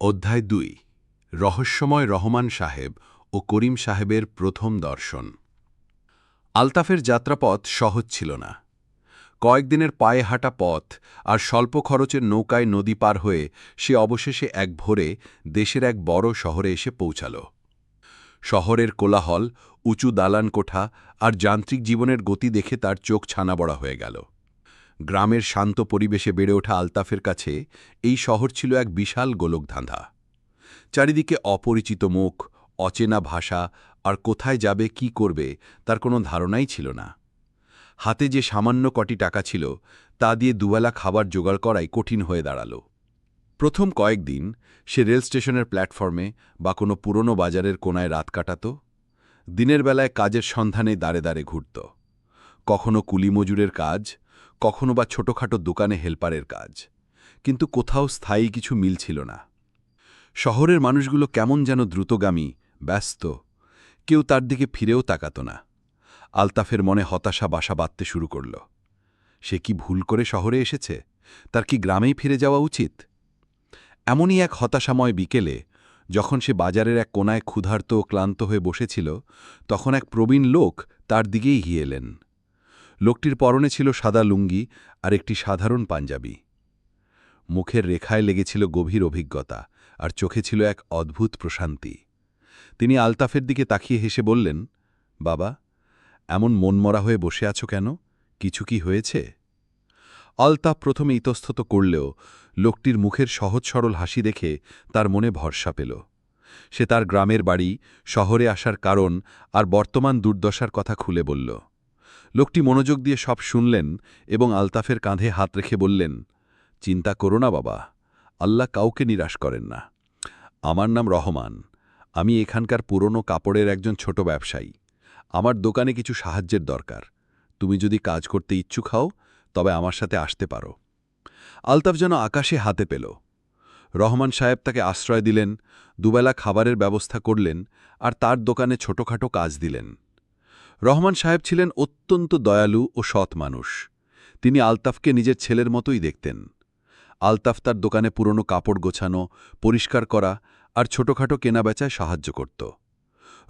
অধ্যায় দুই, রহস্যময় রহমান সাহেব ও করিম সাহেবের প্রথম দর্শন। আলতাফের যাত্রাপথ সহজ ছিল না। কয়েকদিনের পায়ে হাঁটা পথ আর স্বল্প খরচের নৌকায় নদী পার হয়ে সে অবশেষে এক ভোরে দেশের এক বড় শহরে এসে পৌঁছাল। শহরের কোলাহল, উঁচু দালান কোঠা আর যান্ত্রিক জীবনের গতি দেখে তার চোখ ছানাবড়া হয়ে গেল। গ্রামের শান্ত পরিবেশে বেড়ে ওঠা আলতাফের কাছে এই শহর ছিল এক বিশাল গোলকধাঁধা। চারিদিকে অপরিচিত মুখ, অচেনা ভাষা, আর কোথায় যাবে, কি করবে, তার কোনো ধারণাই ছিল না। হাতে যে সামান্য কটি টাকা ছিল, তা দিয়ে দুবেলা খাবার জোগাড় করাই কঠিন হয়ে দাঁড়াল। প্রথম কয়েকদিন সে রেল স্টেশনের প্ল্যাটফর্মে বা কোনো পুরনো বাজারের কোনায় রাত কাটাত। দিনের বেলায় কাজের সন্ধানে দাঁড়ে দাঁড়ে ঘুরত। কখনো কুলি মজুরের কাজ কখনো বা ছোটখাটো দোকানে হেল্পারের কাজ। কিন্তু কোথাও স্থায়ী কিছু মিল ছিল না। শহরের মানুষগুলো কেমন যেন দ্রুতগামী, ব্যস্ত। কেউ তার দিকে ফিরেও তাকাত না। আলতাফের মনে হতাশা বাসা বাঁধতে শুরু করল। সে কি ভুল করে শহরে এসেছে? তার কি গ্রামেই ফিরে যাওয়া উচিত? এমনই এক হতাশাময় বিকেলে, যখন সে বাজারের এক কোনায় ক্ষুধার্ত ক্লান্ত হয়ে বসেছিল, তখন এক প্রবীণ লোক তার দিকেই হিয়ে এলেন। লোকটির পরনে ছিল সাদা লুঙ্গি আর একটি সাধারণ পাঞ্জাবি। মুখের রেখায় লেগেছিল গভীর অভিজ্ঞতা আর চোখে ছিল এক অদ্ভুত প্রশান্তি। তিনি আলতাফের দিকে তাকিয়ে হেসে বললেন, বাবা, এমন মনমরা হয়ে বসে আছো কেন? কিছু কি হয়েছে? আলতাফ প্রথমে ইতস্তত করলেও লোকটির মুখের সহজ সরল হাসি দেখে তার মনে ভরসা পেল। সে তার গ্রামের বাড়ি, শহরে আসার কারণ আর বর্তমান দুর্দশার কথা খুলে বলল। লোকটি মনোযোগ দিয়ে সব শুনলেন এবং আলতাফের কাঁধে হাত রেখে বললেন, চিন্তা করো না বাবা, আল্লাহ কাউকে নিরাশ করেন না। আমার নাম রহমান। আমি এখানকার পুরনো কাপড়ের একজন ছোট ব্যবসায়ী। আমার দোকানে কিছু সাহায্যের দরকার। তুমি যদি কাজ করতে ইচ্ছুক হও, তবে আমার সাথে আসতে পারো আলতাফ যেন আকাশে হাতে পেল। রহমান সাহেব তাকে আশ্রয় দিলেন, দুবেলা খাবারের ব্যবস্থা করলেন আর তার দোকানে ছোটখাটো কাজ দিলেন। রহমান সাহেব ছিলেন অত্যন্ত দয়ালু ও সৎ মানুষ। তিনি আলতাফকে নিজের ছেলের মতোই দেখতেন। আলতাফ তার দোকানে পুরনো কাপড় গোছানো, পরিষ্কার করা আর ছোটখাটো কেনাবেচায় সাহায্য করত।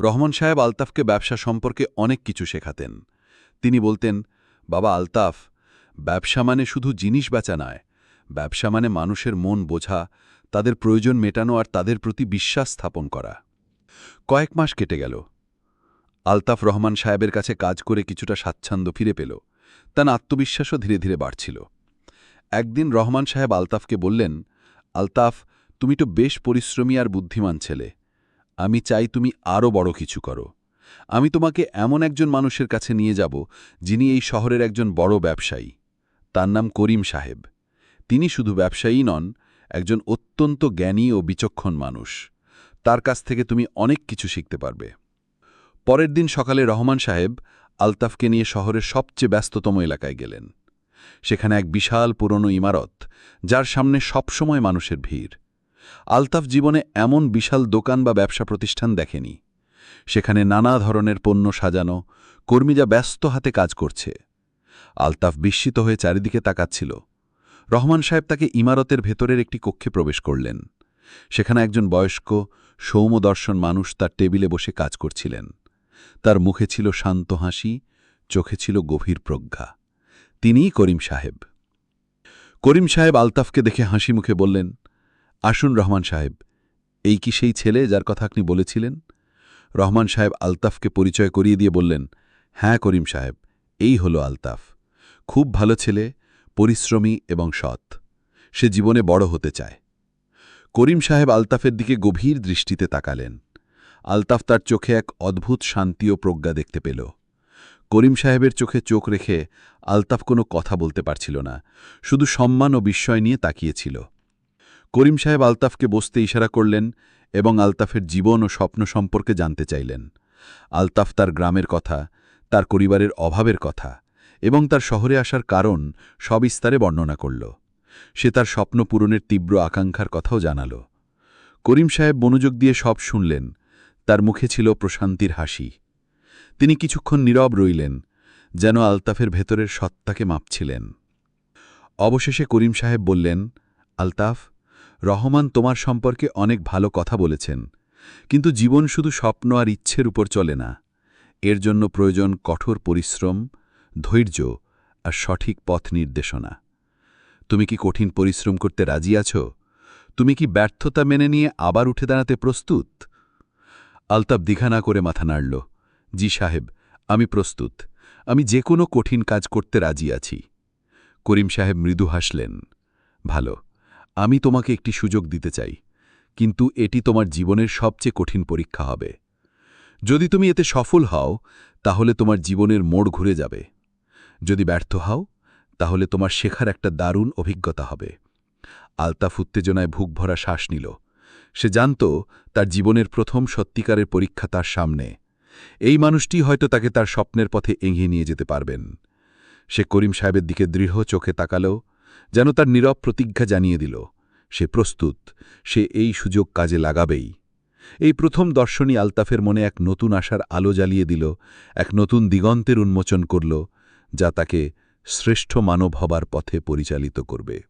রহমান সাহেব আলতাফকে ব্যবসা সম্পর্কে অনেক কিছু শেখাতেন। তিনি বলতেন, বাবা আলতাফ, ব্যবসা মানে শুধু জিনিস বেচা নয়। ব্যবসা মানে মানুষের মন বোঝা, তাদের প্রয়োজন মেটানো আর তাদের প্রতি বিশ্বাস স্থাপন করা। কয়েক মাস কেটে গেল। আলতাফ রহমান সাহেবের কাছে কাজ করে কিছুটা স্বাচ্ছন্দ্য ফিরে পেল। তার আত্মবিশ্বাসও ধীরে ধীরে বাড়ছিল। একদিন রহমান সাহেব আলতাফকে বললেন, আলতাফ, তুমি তো বেশ পরিশ্রমী আর বুদ্ধিমান ছেলে। আমি চাই তুমি আরও বড় কিছু করো। আমি তোমাকে এমন একজন মানুষের কাছে নিয়ে যাব, যিনি এই শহরের একজন বড় ব্যবসায়ী। তার নাম করিম সাহেব। তিনি শুধু ব্যবসায়ী নন, একজন অত্যন্ত জ্ঞানী ও বিচক্ষণ মানুষ। তার কাছ থেকে তুমি অনেক কিছু শিখতে পারবে। পরের দিন সকালে রহমান সাহেব আলতাফকে নিয়ে শহরের সবচেয়ে ব্যস্ততম এলাকায় গেলেন। সেখানে এক বিশাল পুরনো ইমারত, যার সামনে সবসময় মানুষের ভিড়। আলতাফ জীবনে এমন বিশাল দোকান বা ব্যবসা প্রতিষ্ঠান দেখেনি। সেখানে নানা ধরনের পণ্য সাজানো কর্মীরা ব্যস্ত হাতে কাজ করছে। আলতাফ বিস্মিত হয়ে চারিদিকে তাকাচ্ছিল। রহমান সাহেব তাকে ইমারতের ভেতরের একটি কক্ষে প্রবেশ করলেন। সেখানে একজন বয়স্ক সৌমদর্শন মানুষ তার টেবিলে বসে কাজ করছিলেন। তার মুখে ছিল শান্ত হাসি, চোখে ছিল গভীর প্রজ্ঞা। তিনিই করিম সাহেব। করিম সাহেব আলতাফকে দেখে হাসি মুখে বললেন, আসুন রহমান সাহেব, এই কি সেই ছেলে যার কথা আপনি বলেছিলেন? রহমান সাহেব আলতাফকে পরিচয় করিয়ে দিয়ে বললেন হ্যাঁ করিম সাহেব, এই হলো আলতাফ। খুব ভালো ছেলে, পরিশ্রমী এবং সৎ। সে জীবনে বড় হতে চায়। করিম সাহেব আলতাফের দিকে গভীর দৃষ্টিতে তাকালেন। আলতাফ তার চোখে এক অদ্ভুত শান্তি ও প্রজ্ঞা দেখতে পেল। করিম সাহেবের চোখে চোখ রেখে আলতাফ কোনো কথা বলতে পারছিল না, শুধু সম্মান ও বিস্ময় নিয়ে তাকিয়েছিল। করিম সাহেব আলতাফকে বসতে ইশারা করলেন এবং আলতাফের জীবন ও স্বপ্ন সম্পর্কে জানতে চাইলেন। আলতাফ তার গ্রামের কথা, তার পরিবারের অভাবের কথা এবং তার শহরে আসার কারণ সবিস্তারে বর্ণনা করল। সে তার স্বপ্ন পূরণের তীব্র আকাঙ্ক্ষার কথাও জানাল। করিম সাহেব মনোযোগ দিয়ে সব শুনলেন তার মুখে ছিল প্রশান্তির হাসি। তিনি কিছুক্ষণ নীরব রইলেন, যেন আলতাফের ভেতরের সত্তাকে মাপছিলেন। অবশেষে করিম সাহেব বললেন, আলতাফ, রহমান তোমার সম্পর্কে অনেক ভালো কথা বলেছেন, কিন্তু জীবন শুধু স্বপ্ন আর ইচ্ছের উপর চলে না। এর জন্য প্রয়োজন কঠোর পরিশ্রম, ধৈর্য আর সঠিক পথ নির্দেশনা। তুমি কি কঠিন পরিশ্রম করতে রাজি আছো? তুমি কি ব্যর্থতা মেনে নিয়ে আবার উঠে দাঁড়াতে প্রস্তুত? আলতাব দীঘা না করে মাথা নাড়ল, জি সাহেব, আমি প্রস্তুত। আমি যে কোনো কঠিন কাজ করতে রাজি আছি। করিম সাহেব মৃদু হাসলেন, ভালো, আমি তোমাকে একটি সুযোগ দিতে চাই, কিন্তু এটি তোমার জীবনের সবচেয়ে কঠিন পরীক্ষা হবে। যদি তুমি এতে সফল হও, তাহলে তোমার জীবনের মোড় ঘুরে যাবে। যদি ব্যর্থ হও, তাহলে তোমার শেখার একটা দারুণ অভিজ্ঞতা হবে। আলতাফ উত্তেজনায় ভুক ভরা শ্বাস নিল সে জানত তার জীবনের প্রথম সত্যিকারের পরীক্ষা তার সামনে। এই মানুষটি হয়তো তাকে তার স্বপ্নের পথে এগিয়ে নিয়ে যেতে পারবেন। সে করিম সাহেবের দিকে দৃঢ় চোখে তাকাল, যেন তার নীরব প্রতিজ্ঞা জানিয়ে দিল, সে প্রস্তুত, সে এই সুযোগ কাজে লাগাবেই। এই প্রথম দর্শনী আলতাফের মনে এক নতুন আশার আলো জ্বালিয়ে দিল, এক নতুন দিগন্তের উন্মোচন করল, যা তাকে শ্রেষ্ঠ মানব হবার পথে পরিচালিত করবে।